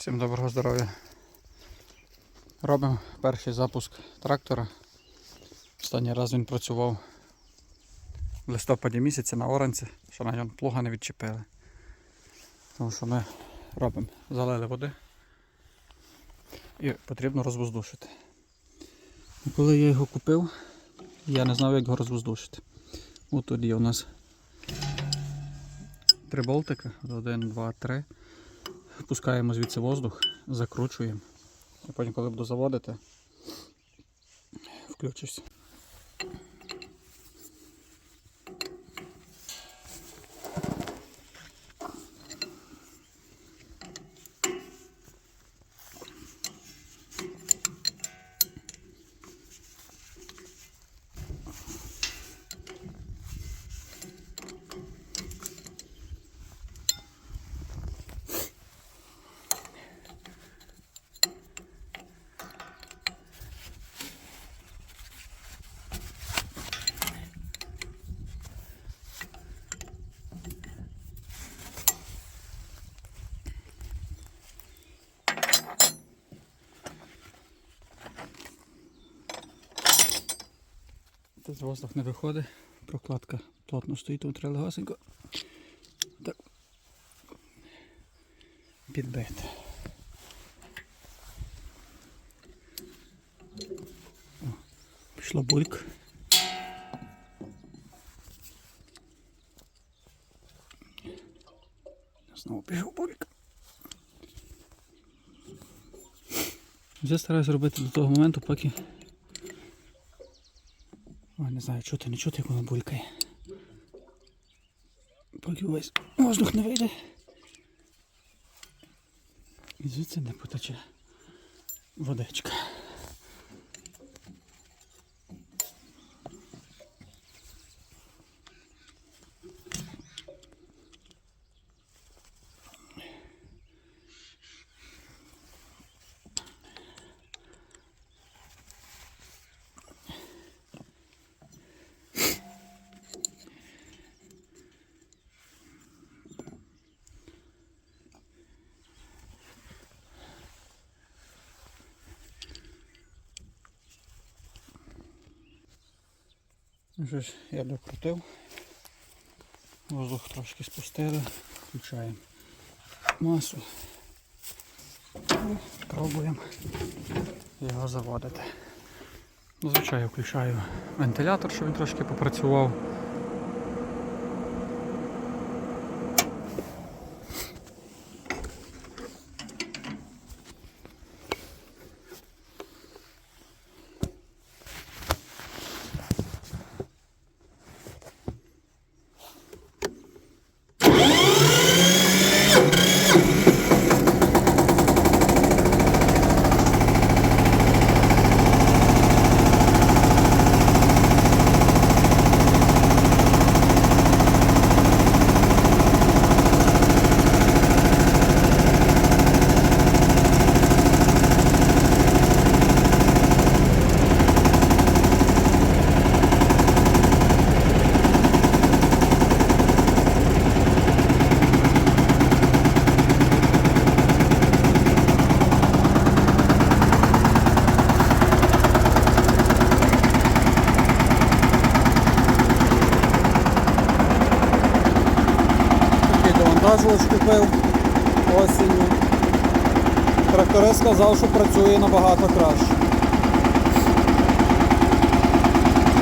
Всім доброго здоров'я. Робимо перший запуск трактора. Останній раз він працював в листопаді місяці на оранці, що на ньому плуга не відчепили. Тому що ми робимо, залили води і потрібно розвоздушити. Коли я його купив, я не знав, як його розвоздушити. Тут є у нас три болтика. Один, два, три. Пускаємо звідси воздух, закручуємо. І потім, коли буду заводити, включусь. Тут воздух не виходить, прокладка плотно стоїть, тут треба легасенько. Так. Підбити. О, пішло бульк. Знову пішов бульк. Вже стараюся робити до того моменту, поки не знаю, чути, не чути, як воно булькає. Поки увесь воздух не вийде. І звідси не потече водичка. Ж, я докрутив. Воздух трошки спустили. Включаємо масу. І пробуємо його заводити. Зазвичай включаю вентилятор, щоб він трошки попрацював. Такий купив осінню. Тракторист сказав, що працює набагато краще.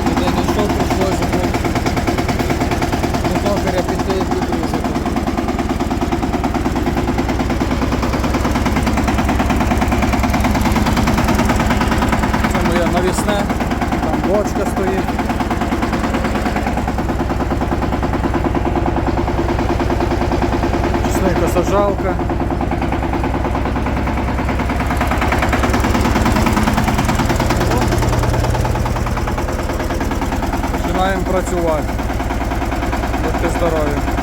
Єдине, що прийшлося йому до токаря піти і підрізати. Це моє навісне, там бочка стоїть. Сажалка. Починаємо працювати. Будьте здорові.